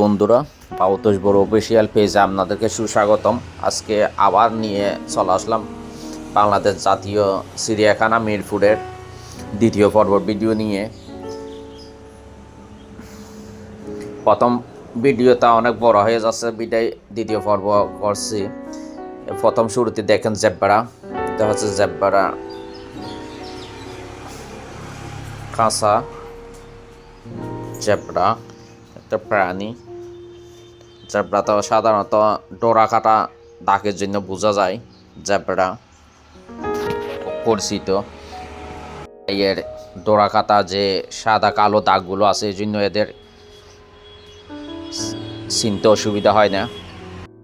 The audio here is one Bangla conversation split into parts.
বন্ধুরা পাউতোষ বড় অফিসিয়াল পেজে আপনাদেরকে সুস্বাগতম। আজকে আবার নিয়ে চলে আসলাম বাংলাদেশ জাতীয় চিড়িয়াখানা মিরপুরের দ্বিতীয় পর্ব ভিডিও নিয়ে। প্রথম ভিডিওটা অনেক বড় হয়ে যাচ্ছে, বিদায় দ্বিতীয় পর্ব করছি। প্রথম শুরুতে দেখেন জেব্বারা, এটা হচ্ছে জেব্বারা। কাঁচা জেব্রা একটা প্রাণী জেব্রা তো সাধারণত ডোরা কাটা দাগের জন্য বোঝা যায় জেব্রা পরিচিত এর ডোরা কাটা যে সাদা কালো দাগগুলো আছে, এই জন্য এদের চিনতে অসুবিধা হয় না।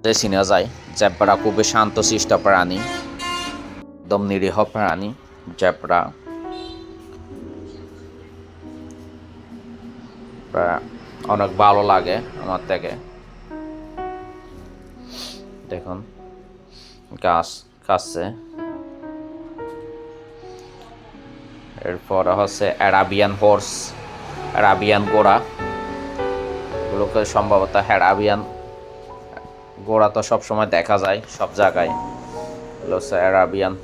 যে চিনা যায়। জেব্রা খুবই শান্তশিষ্ট প্রাণী। একদম নিরীহ প্রাণী জেব্রা অনেক ভালো লাগে আমার থেকে। দেখুন, গাছ কাছে এরপর হচ্ছে অ্যারাবিয়ান হর্স অ্যারাবিয়ান গোড়া এগুলোকে সম্ভবত অ্যারাবিয়ান গোড়া তো সবসময় দেখা যায়, সব জায়গায়। এগুলো হচ্ছে অ্যারাবিয়ান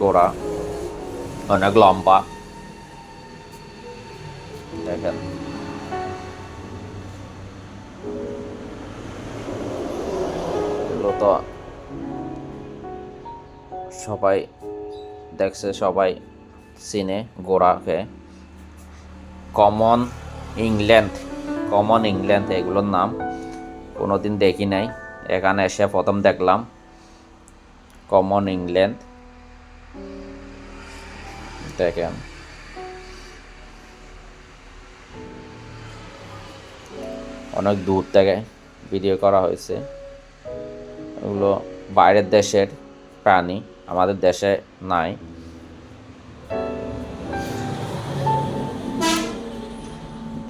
গোড়া অনেক লম্বা। দেখেন। তো সবাই দেখছে, সবাই চিনে গোড়াকে কমন ইংল্যান্ড কমন ইংল্যান্ড এগুলোর নাম কোনোদিন দেখি নাই। এখানে এসে প্রথম দেখলাম কমন ইংল্যান্ড দেখেন। অনেক দূর থেকে ভিডিও করা হয়েছে। এগুলো বাইরের দেশের প্রাণী, আমাদের দেশে নাই।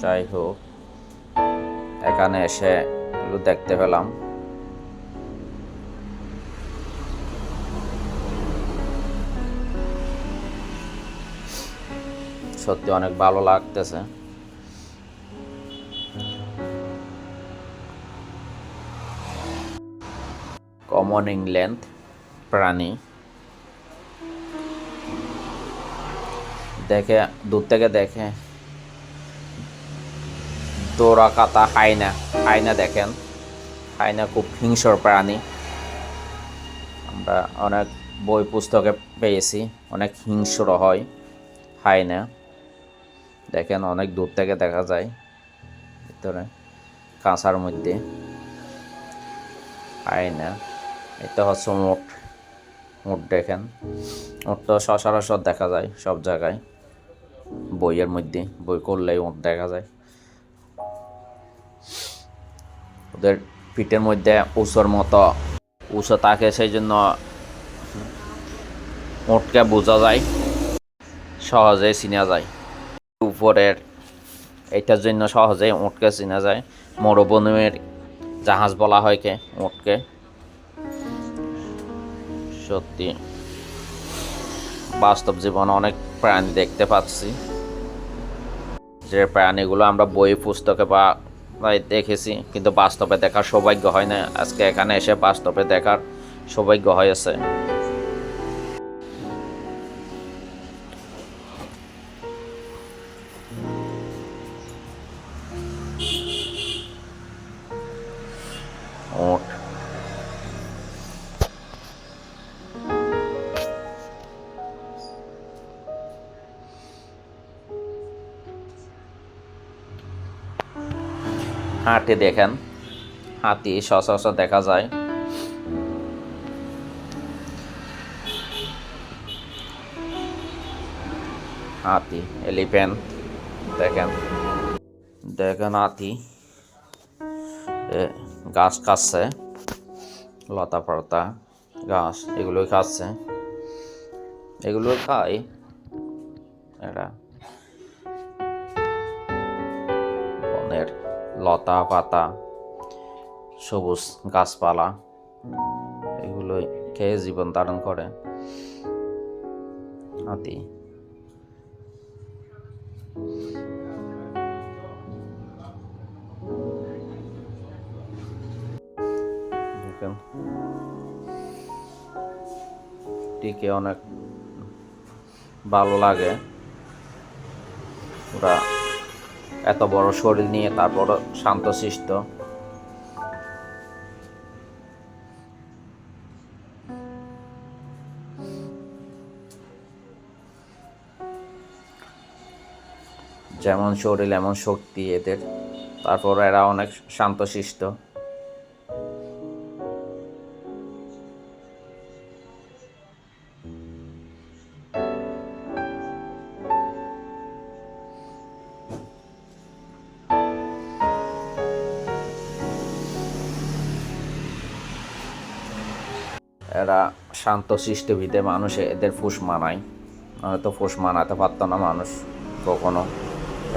যাই হোক, এখানে এসে এগুলো দেখতে পেলাম। সত্যি অনেক ভালো লাগতেছে। কমন ইংল্যান্ড প্রাণী। দেখে, দূর থেকে দেখে। দোরা কাতা হাইনা। হাইনা দেখেন। হাইনা খুব হিংসর প্রাণী। আমরা অনেক বই পুস্তকে পেয়েছি, অনেক হিংস্র হয় হাইনা। দেখেন, অনেক দূর থেকে দেখা যায় ভিতরে কাঁচার মধ্যে। হাইনা। এটা হচ্ছে মোট মোট দেখেন। মোট তো সচরাচর দেখা যায় সব জায়গায়। বইয়ের মধ্যে, বই করলেই মোট দেখা যায়। ওদের পিঠের মধ্যে উঁচুর মতো উঁচু থাকে সেই জন্য মোটকে বোঝা যায়, সহজে চিনা যায়। উপরের এটার জন্য সহজে উঁটকে চিনা যায়। মরুভূমির জাহাজ বলা হয় কে উঁটকে সত্যি। বাস্তব জীবনে অনেক প্রাণী দেখতে পাচ্ছি। যে প্রাণীগুলো আমরা বই, পুস্তকে বা দেখেছি, কিন্তু বাস্তবে দেখার সৌভাগ্য হয় না। আজকে এখানে এসে বাস্তবে দেখার সৌভাগ্য হয়েছে। হাটে দেখেন। হাতি সচরাচর দেখা যায়। হাতি, এলিফ্যান্ট, দেখেন। দেখেন হাতি। গাছ খাচ্ছে লতা পাতা, গাছ, এগুলোই খাচ্ছে এগুলো খায়। এরা লতা পাতা, সবুজ গাছপালা এগুলোই খেয়ে জীবন ধারণ করে। হাতি টিকে অনেক ভালো লাগে। ওরা এত বড় শরীর নিয়ে তারপর শান্তশিষ্ট যেমন শরীর, এমন শক্তি এদের। তারপর এরা অনেক শান্তশিষ্ট এরা শান্ত ভিদে মানুষ, এদের ফুস মানায়। নয়তো ফুস মানাতে পারতো না মানুষ কখনো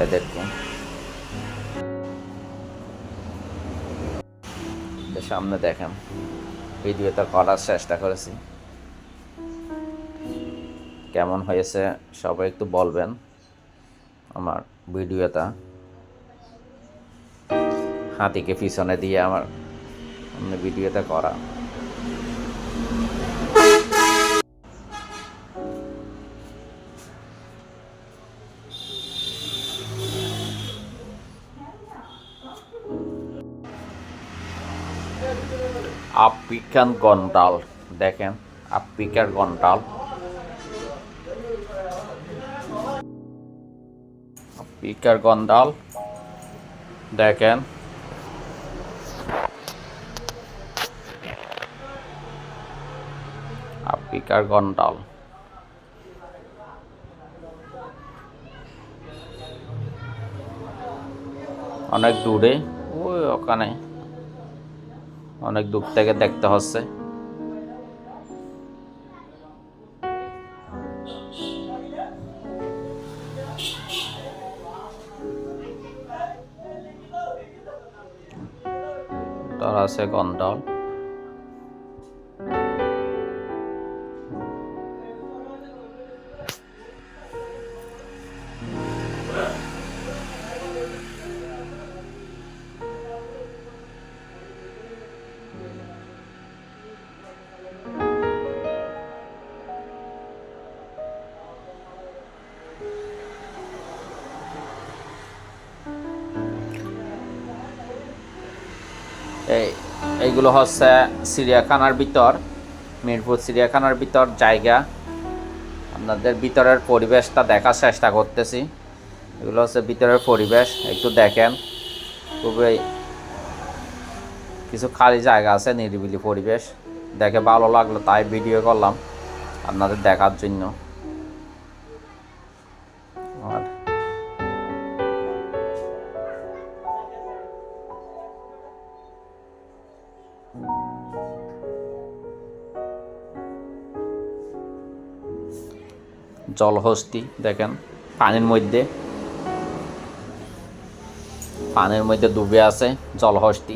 এদেরকে। সামনে দেখেন, ভিডিওটা করার চেষ্টা করেছি। কেমন হয়েছে সবাই একটু বলবেন আমার ভিডিওটা। হাতিকে পিছনে দিয়ে আমার ভিডিওটা করা। আফ্রিকান গন্ডাল দেখেন আফ্রিকার গন্ডাল আফ্রিকার গন্ডাল দেখেন। আফ্রিকার গন্ডাল অনেক দূরে ওই ওখানে। অনেক দূর থেকে দেখতে হচ্ছে। তার আছে গন্ডাল এইগুলো হচ্ছে চিড়িয়াখানার ভিতর, মিরপুর চিড়িয়াখানার ভিতর জায়গা। আপনাদের ভিতরের পরিবেশটা দেখার চেষ্টা করতেছি। এগুলো হচ্ছে ভিতরের পরিবেশ, একটু দেখেন। খুবই কিছু খালি জায়গা আছে, নিরিবিলি পরিবেশ। দেখে ভালো লাগল, তাই ভিডিও করলাম আপনাদের দেখার জন্য। আর জলহস্তি, দেখেন, পানির মধ্যে। পানির মধ্যে ডুবে আছে জলহস্তি।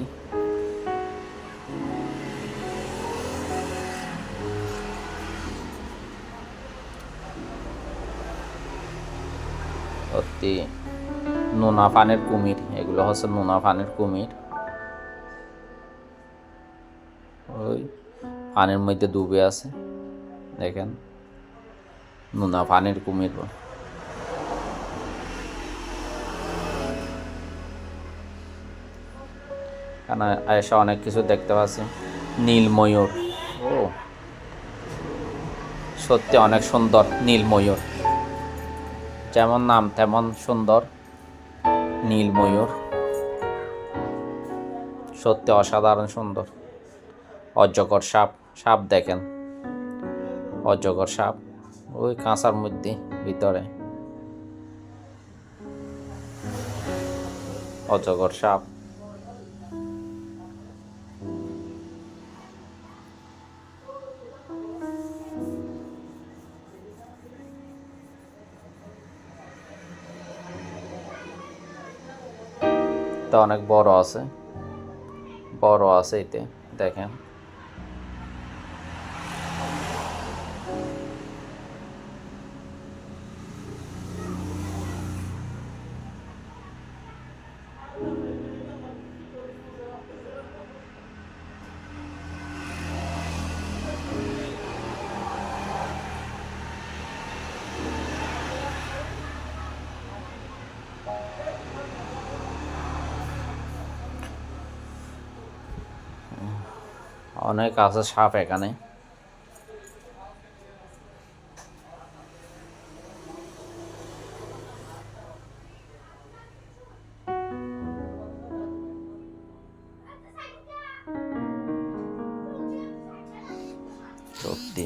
অতি নোনা পানের কুমির, এগুলো হচ্ছে নোনা পানের কুমির। ওই পানির মধ্যে ডুবে আছে, দেখেন। নোনা পানির কুমির এখানে এসে অনেক কিছু দেখতে পাচ্ছি। নীল ময়ূর ও। সত্যি অনেক সুন্দর নীল ময়ূর যেমন নাম তেমন সুন্দর নীল ময়ূর সত্যি অসাধারণ সুন্দর। অজগর সাপ সাপ দেখেন। অজগর সাপ। ওই কাঁচার মধ্যে ভিতরে। অজগর সাপ। অনেক বড় আছে। বড় আছে এতে দেখেন। অনেক আছে সাপ এখানে। সত্যি।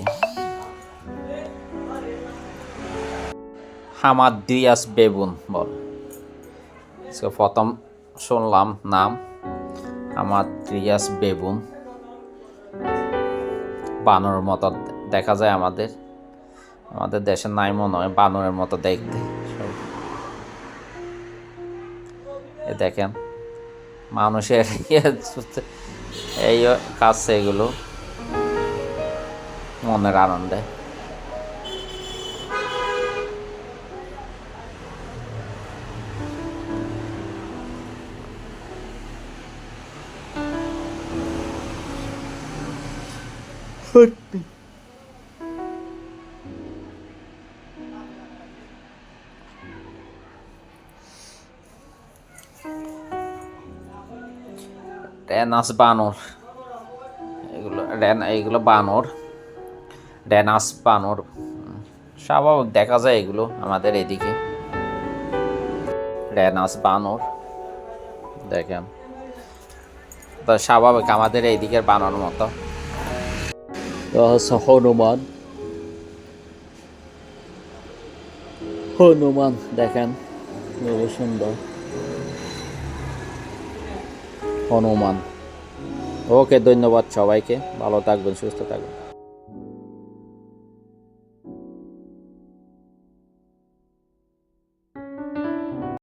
হামাদ্রিয়াস বেবুন বল। প্রথম শুনলাম নাম হামাদ্রিয়াস বেবুন। বানর মতো দেখা যায় আমাদের। আমাদের দেশে নাই মনে হয় বানরের মতো দেখতে। এ দেখেন, মানুষের এই কাজ এগুলো মনের আনন্দে। রেনাস বানর এগুলো রেন এইগুলো বানর। ড্যানাস বানর স্বাভাবিক দেখা যায় এগুলো আমাদের এদিকে। রেনাস বানর দেখেন। তো স্বাভাবিক আমাদের এইদিকের বানর মতো। হনুমান হনুমান দেখেন। সুন্দর। হনুমান ওকে ধন্যবাদ সবাইকে। ভালো থাকবেন সুস্থ থাকবেন।